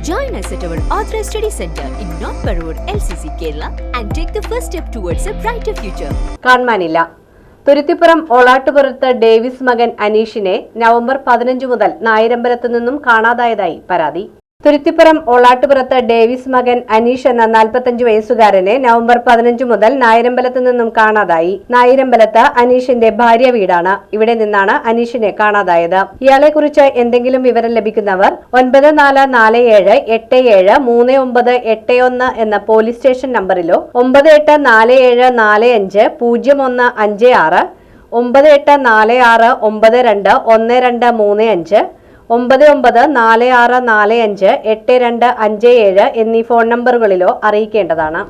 Join us at our Authorized Study Center in North Parur, LCC, Kerala, and take the first step towards a brighter future. കാണുവാനില്ല തുരുത്തിപ്പുറം ഓളാട്ടുപുറത്ത് Davis മകൻ അനീഷിനെ November പതിനഞ്ച് മുതൽ നായരമ്പലത്തു നിന്നും കാണാതായതായി പരാതി തുരുത്തിപ്പുറം ഓളാട്ടുപുറത്ത് ഡേവിസ് മകൻ അനീഷ് എന്ന നാൽപ്പത്തഞ്ച് വയസ്സുകാരനെ നവംബർ പതിനഞ്ച് മുതൽ നായരമ്പലത്തു നിന്നും കാണാതായി. നായരമ്പലത്ത് അനീഷിന്റെ ഭാര്യ വീടാണ്. ഇവിടെ നിന്നാണ് അനീഷിനെ കാണാതായത്. ഇയാളെക്കുറിച്ച് എന്തെങ്കിലും വിവരം ലഭിക്കുന്നവർ ഒൻപത് നാല് നാല് ഏഴ് എട്ട് ഏഴ് മൂന്ന് ഒമ്പത് എട്ട് ഒന്ന് എന്ന പോലീസ് സ്റ്റേഷൻ നമ്പറിലോ ഒമ്പത് എട്ട് നാല് ഏഴ് നാല് അഞ്ച് പൂജ്യം ഒന്ന് അഞ്ച് ആറ് ഒമ്പത് എട്ട് നാല് ആറ് ഒമ്പത് രണ്ട് ഒന്ന് രണ്ട് മൂന്ന് അഞ്ച് ഒമ്പത് ഒമ്പത് നാല് ആറ് നാല് അഞ്ച് എട്ട് രണ്ട് അഞ്ച് ഏഴ് എന്നീ ഫോൺ നമ്പറുകളിലോ അറിയിക്കേണ്ടതാണ്.